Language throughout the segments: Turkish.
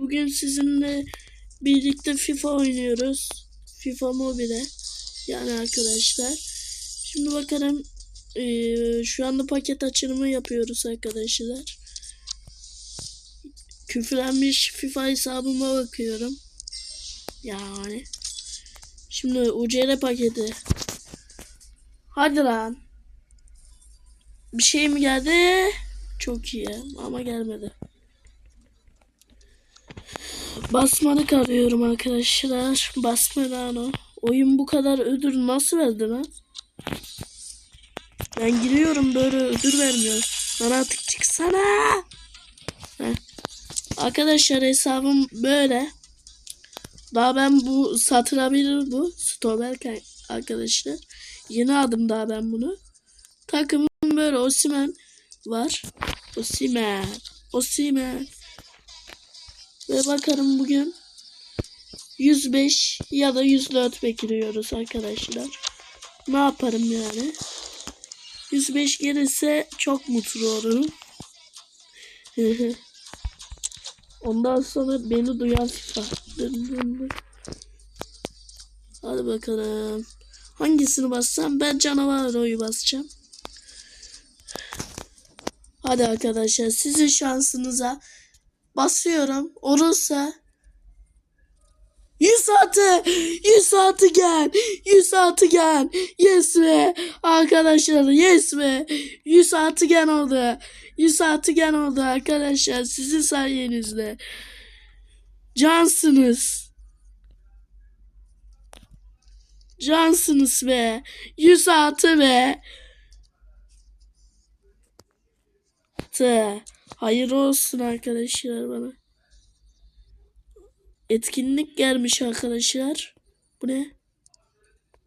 Bugün sizinle birlikte FIFA oynuyoruz. FIFA Mobile. Yani arkadaşlar. Şimdi bakalım. eee, şu anda paket açılımı yapıyoruz arkadaşlar. Küfürlenmiş FIFA hesabıma bakıyorum. Yani. Şimdi UCL paketi. Hadi lan. Bir şey mi geldi? Çok iyi ama gelmedi. Basmalık arıyorum arkadaşlar. Basmalano. Oyun bu kadar ödül nasıl verdi lan? Ben giriyorum böyle ödül vermiyor. Bana artık çıksana. Heh. Arkadaşlar hesabım böyle. Daha ben bu satılabilir bu. Stoberken arkadaşlar. Yeni aldım daha ben bunu. Takımım böyle Osimen var. Osimen. Osimen. Ve bakalım bugün 105 ya da 104 bekliyoruz arkadaşlar. Ne yaparım yani? 105 gelirse çok mutlu olurum. Ondan sonra beni duyan FIFA. Hadi bakalım. Hangisini bassam? Ben canavar oyu basacağım. Hadi arkadaşlar sizin şansınıza basıyorum. Olursa 100 saati. 100 saati gel. 100 saati gel. Yes be. Arkadaşlar yes be. 100 saati gel oldu. 100 saati gel oldu arkadaşlar sizin sayenizde. Cansınız. Cansınız be. 100 saati be. Tı. Hayır olsun arkadaşlar bana. Etkinlik gelmiş arkadaşlar. Bu ne?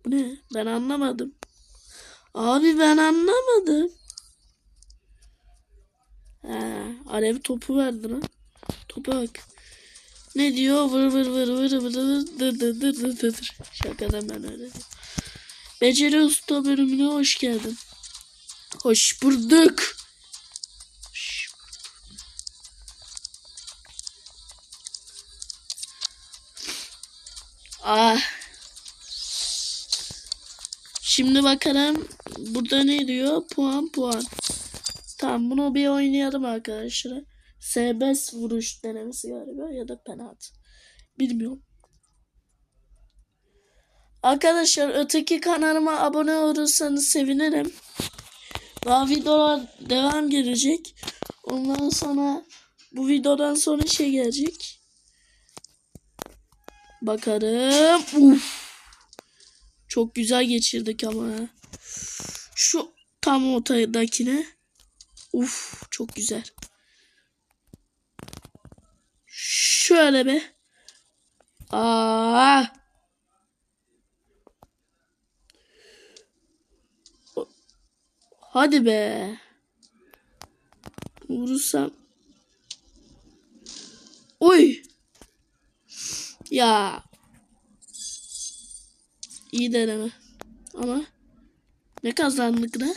Bu ne? Ben anlamadım. Abi ben anlamadım. Ha, alev topu verdi lan. Topa bak. Ne diyor? Vır vır vır vır vır vır dır dır dır dır dır. Şakadan ben öyle. Beceri Usta bölümüne hoş geldin. Hoş bulduk. Ah. Şimdi bakalım burada ne diyor? Puan puan. Tamam bunu bir oynayalım arkadaşlar. Serbest vuruş denemesi galiba ya da penaltı. Bilmiyorum. Arkadaşlar öteki kanalıma abone olursanız sevinirim. Daha videolar devam gelecek. Ondan sonra bu videodan sonra şey gelecek. Bakarım. Uf. Çok güzel geçirdik ama. Şu tam ortadakine. Uf çok güzel. Şöyle be. Aa. Hadi be. Vurursam. Oy. Ya. İyi deneme. Ama ne kazandık ne?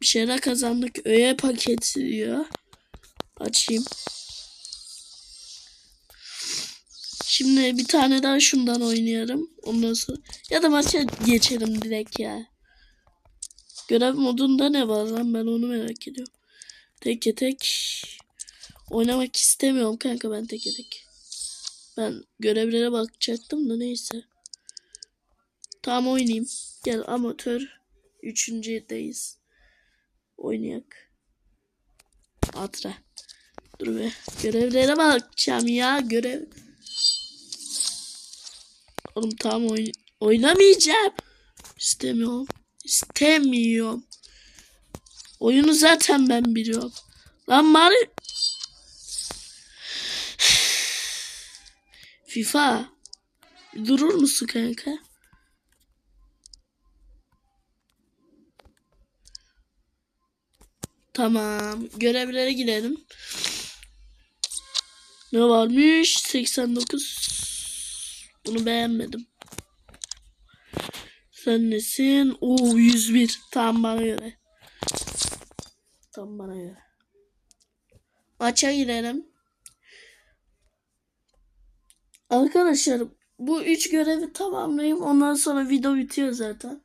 Bir şeyler kazandık. Öğe paketi diyor. Açayım. Şimdi bir tane daha şundan oynayalım. Ondan sonra ya da maça geçelim direkt ya. Görev modunda ne var lan ben onu merak ediyorum. Tek tek oynamak istemiyorum kanka ben tek tek. Ben görevlere bakacaktım da neyse. Tamam oynayayım. Gel amatör. Üçüncüdeyiz. Oynayak. Atra. Dur be. Görevlere bakacağım ya. Görev. Oğlum tamam oyn oynamayacağım. İstemiyorum. İstemiyorum. Oyunu zaten ben biliyorum. Lan bari FIFA durur musun kanka? Tamam. Görevlere gidelim. Ne varmış? 89. Bunu beğenmedim. Sen nesin? Oo 101. Tam bana göre. Tam bana göre. Maça girelim. Arkadaşlar bu üç görevi tamamlayayım. Ondan sonra video bitiyor zaten.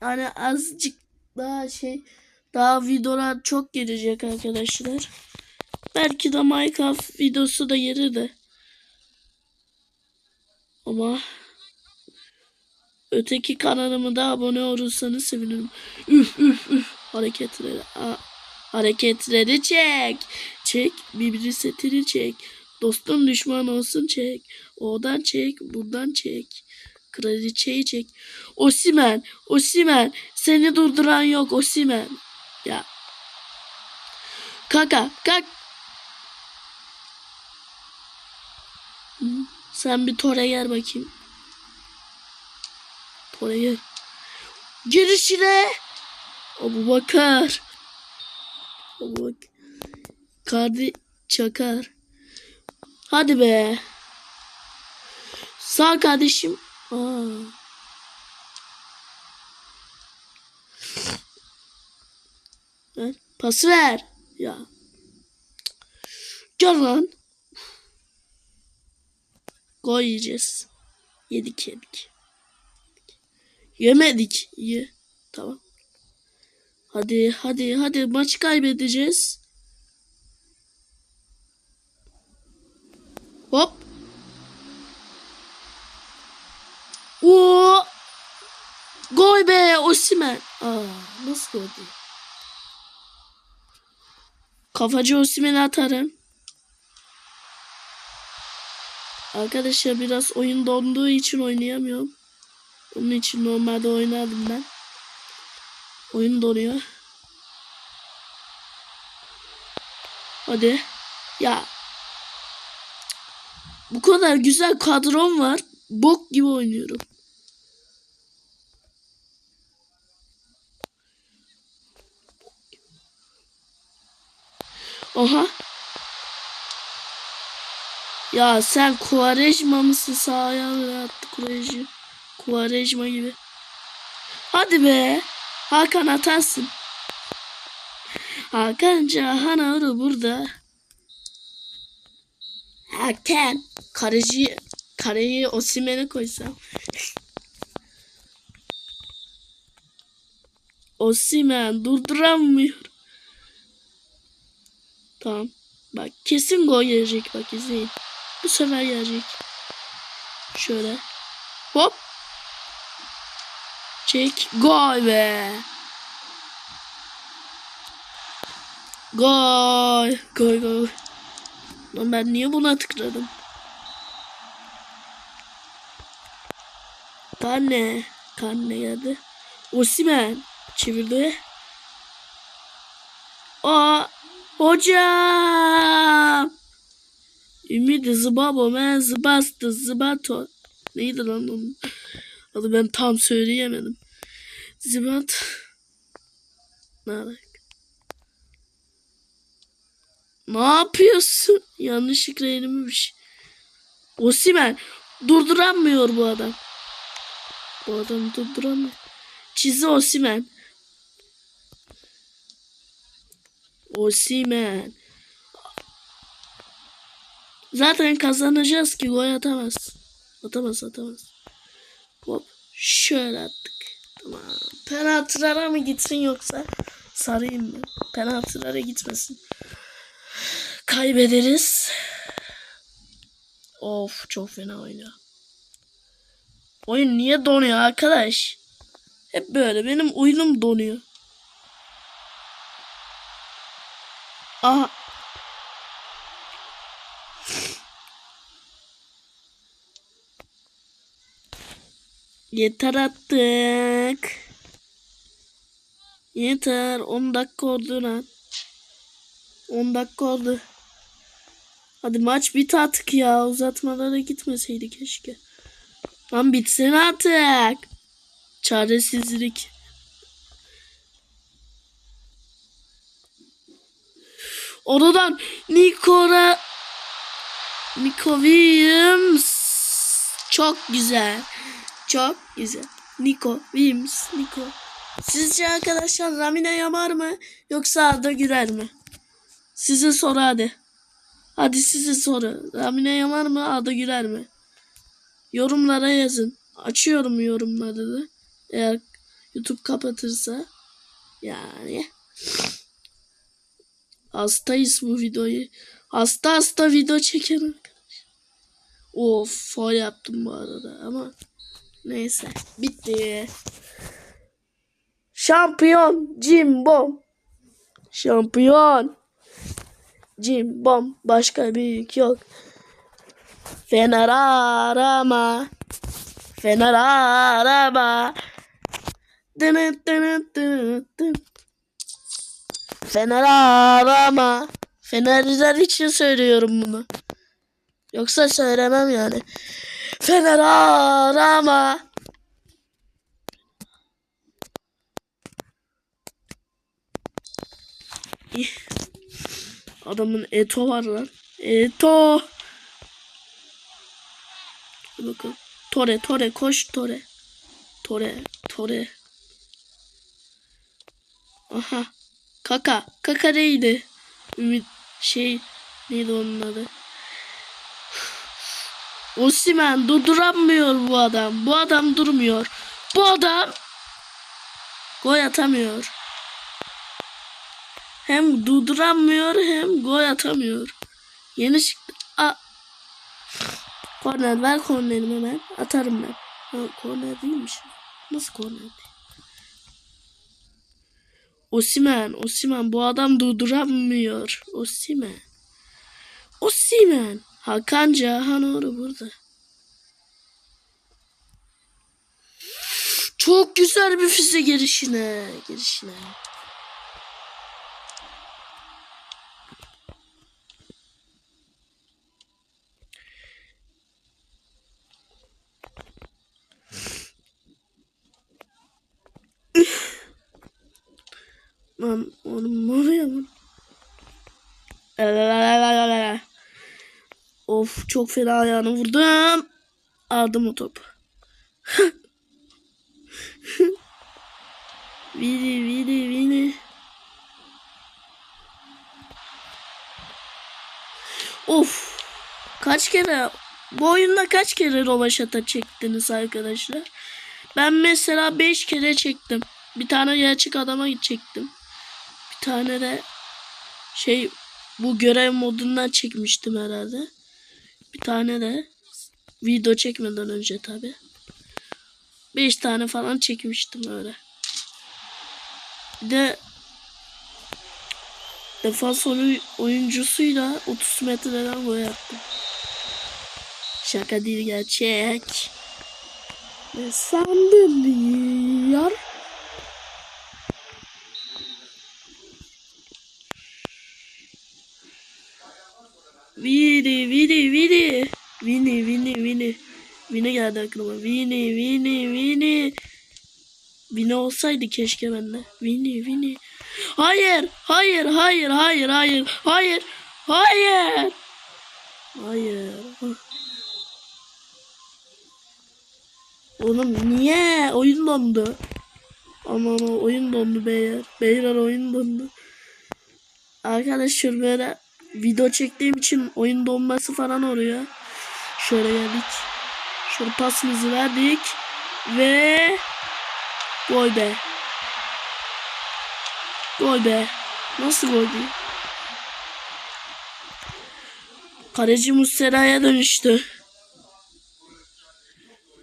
Yani azıcık daha şey daha videolar çok gelecek arkadaşlar. Belki de Minecraft videosu da gelir de. Ama öteki kanalıma da abone olursanız sevinirim. Üf üf üf hareketleri. Aa, hareketleri çek. Çek. Birbiri setini çek. Dostun düşman olsun çek. Oradan çek. Buradan çek. Kraliçeyi çek. Osimen. Osimen. Seni durduran yok Osimen. Ya. Kaka. Kalk. Sen bir Tora gel bakayım. Tora gel. Girişine. Abu Bakar. Abu Bakar. Kardi Çakar. Hadi be. Sağ kardeşim. Aa. Ver. Pası ver. Ya. Gel lan. Gol yiyeceğiz. Yedik yedik. Yemedik. Ye. Tamam. Hadi hadi hadi maç kaybedeceğiz. Hop. Oo! Gol be Osimen. Aa, nasıl değil? Kafacı Osimen'i atarım. Arkadaşlar biraz oyun donduğu için oynayamıyorum. Onun için normalde oynardım ben. Oyun donuyor. Hadi. Ya. Bu kadar güzel kadrom var. Bok gibi oynuyorum. Oha. Ya sen Kuvarejma mısın sahaya mı attı Kuvarejma? Kuvarejma gibi. Hadi be. Hakan atarsın. Hakan Cahanoğlu burada. Hakan. Karıcı, kareyi Osimen'e koysam. Osimen durduramıyor. Tamam. Bak kesin gol gelecek bak izleyin. Bu sefer gelecek. Şöyle. Hop. Çek. Gol be. Gol. Gol gol. Lan ben niye buna tıkladım? Karne. Karne geldi. Osimen. Çevirdi. Aa. Hocam. Ümidi zıbabo men zıbastı zıbato. Neydi lan onun? Adı ben tam söyleyemedim. Zıbat. Ne alak? Ne yapıyorsun? Yanlışlıkla elimi bir şey. Osimen. Durduramıyor bu adam. Bu adam durduramıyor. Çizi Osimen. Osimen. Zaten kazanacağız ki gol atamaz. Atamaz atamaz. Hop. Şöyle attık. Tamam. Penaltılara mı gitsin yoksa sarayım mı? Penaltılara gitmesin. Kaybederiz. Of çok fena oynuyor. Oyun niye donuyor arkadaş? Hep böyle benim oyunum donuyor. Aha. Yeter attık. Yeter. 10 dakika oldu lan. 10 dakika oldu. Hadi maç bit artık ya. Uzatmalara gitmeseydi keşke. Lan bitsin artık. Çaresizlik. Oradan Nikora Nico Williams çok güzel. Çok güzel. Nico Williams Nico. Sizce arkadaşlar Lamine Yamar mı yoksa Arda Güler mi? Size soru hadi. Hadi size soru. Ramine Yaman mı Arda Güler mi? Yorumlara yazın. Açıyorum yorumları da. Eğer YouTube kapatırsa. Yani. Hastayız bu videoyu. Hasta hasta video çekelim. Of faul yaptım bu arada ama neyse bitti. Şampiyon Cimbom. Şampiyon. Cimbom başka büyük yok. Fener arama. Fener arama. Dınıt dınıt dınıt dın. Fener arama. Fenerliler için söylüyorum bunu. Yoksa söylemem yani. Fener arama. İh. Adamın Eto var lan. Eto. Bakalım. Tore, Tore, koş Tore. Tore, Tore. Aha. Kaka. Kaka neydi? Ümit şey neydi onun adı? Osimen durduramıyor bu adam. Bu adam durmuyor. Bu adam gol atamıyor. Hem durduramıyor hem gol atamıyor. Yeni çıktı. A korner ver kornerimi hemen. Atarım ben. Ha, korner değilmiş. Nasıl korner? Osimen, Osimen bu adam durduramıyor. Osimen. Osimen. Hakan Cahanoğlu burada. Çok güzel bir füze girişine. Girişine. Lan oğlum ne. Of çok fena ayağını vurdum. Aldım o topu. Vini vini vini. Of. Kaç kere bu oyunda kaç kere rovaşata çektiniz arkadaşlar? Ben mesela 5 kere çektim. Bir tane gerçek adama çektim. Tane de şey bu görev modundan çekmiştim herhalde. Bir tane de video çekmeden önce tabi. 5 tane falan çekmiştim öyle. Bir de defans oy- oyuncusuyla 30 metreden gol attım. Şaka değil gerçek. Ne sandın yar? Vini Vini Vini. Vini Vini Vini. Vini geldi aklıma. Vini Vini Vini. Vini olsaydı keşke bende Vini Vini. Hayır hayır hayır hayır hayır hayır hayır. Hayır. Oğlum niye? Oyun dondu. Aman o oyun dondu beyler. Beyler oyun dondu. Arkadaşlar böyle video çektiğim için oyun donması falan oluyor. Şöyle geldik. Şöyle pasımızı verdik. Ve gol be. Gol be. Nasıl gol değil? Kaleci Muslera'ya dönüştü.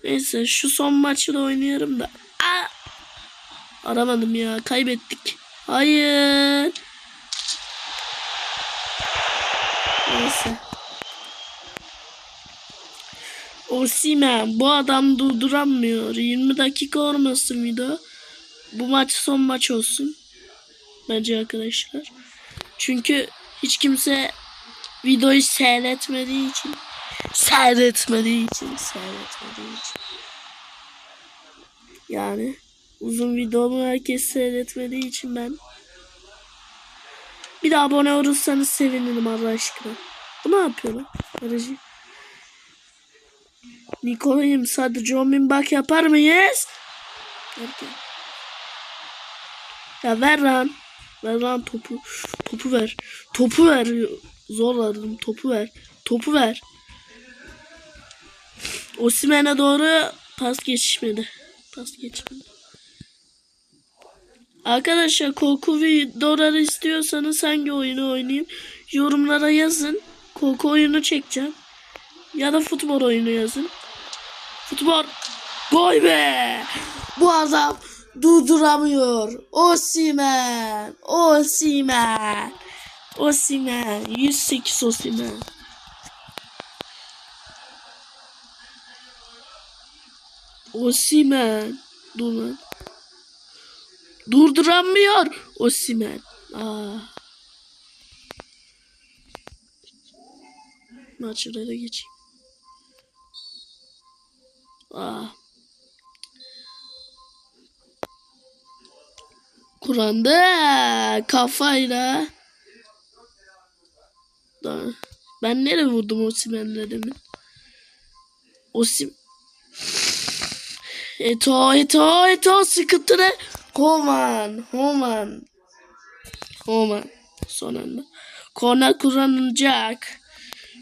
Neyse şu son maçı da oynayalım da. Aa! Aramadım ya. Kaybettik. Hayır. Neyse. Osimen bu adam durduramıyor. 20 dakika olmasın video. Bu maç son maç olsun. Bence arkadaşlar. Çünkü hiç kimse videoyu seyretmediği için seyretmediği için seyretmediği için yani uzun videomu herkes seyretmediği için ben bir de abone olursanız sevinirim Allah aşkına. Bu ne yapıyor lan? Aracı. Nikolay'ım sadece 10 bin bak yapar mıyız? Derken. Ya ver lan. Ver lan topu. Topu ver. Topu ver. Zor aradım. Topu ver. Topu ver. Osimhen'e doğru pas geçmedi. Pas geçmedi. Arkadaşlar korku videoları istiyorsanız hangi oyunu oynayayım? Yorumlara yazın. Korku oyunu çekeceğim. Ya da futbol oyunu yazın. Futbol. Gol be! Bu adam durduramıyor. Osimen. Osimen. Osimen. 108 Osimen. Osimen. Dur lan. Durduramıyor. Osimen. Aa. Maçlara geçeyim. Aa. Kur'an'da kafayla. Da. Ben nereye vurdum Osimhen'le demin? Osim. Eto, Eto, Eto sıkıntı ne? Homan, Homan. Homan. Son anda. Korner kullanılacak.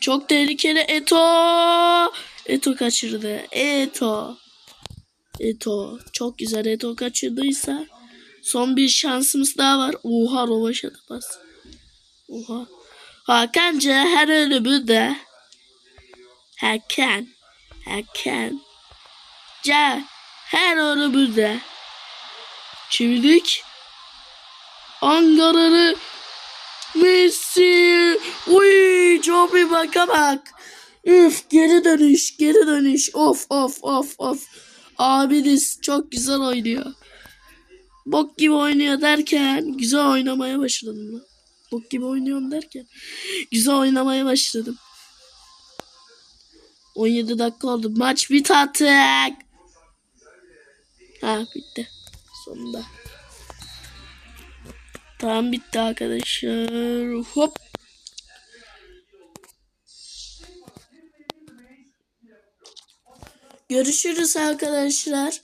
Çok tehlikeli Eto. Eto kaçırdı. Eto. Eto. Çok güzel Eto kaçırdıysa. Son bir şansımız daha var. Oha rovaşadı bas. Oha. Hakanca her ölümü de. Hakan. Hakan. Ca her ölümü de. Çevirdik. Ankara'lı Messi. Uy çok bir baka bak. Üf geri dönüş geri dönüş. Of of of of. Abiniz çok güzel oynuyor. Bok gibi oynuyor derken güzel oynamaya başladım lan. Bok gibi oynuyorum derken güzel oynamaya başladım. 17 dakika oldu. Maç bit artık. Ha bitti. Sonunda. Tamam bitti arkadaşlar. Hop. Görüşürüz arkadaşlar.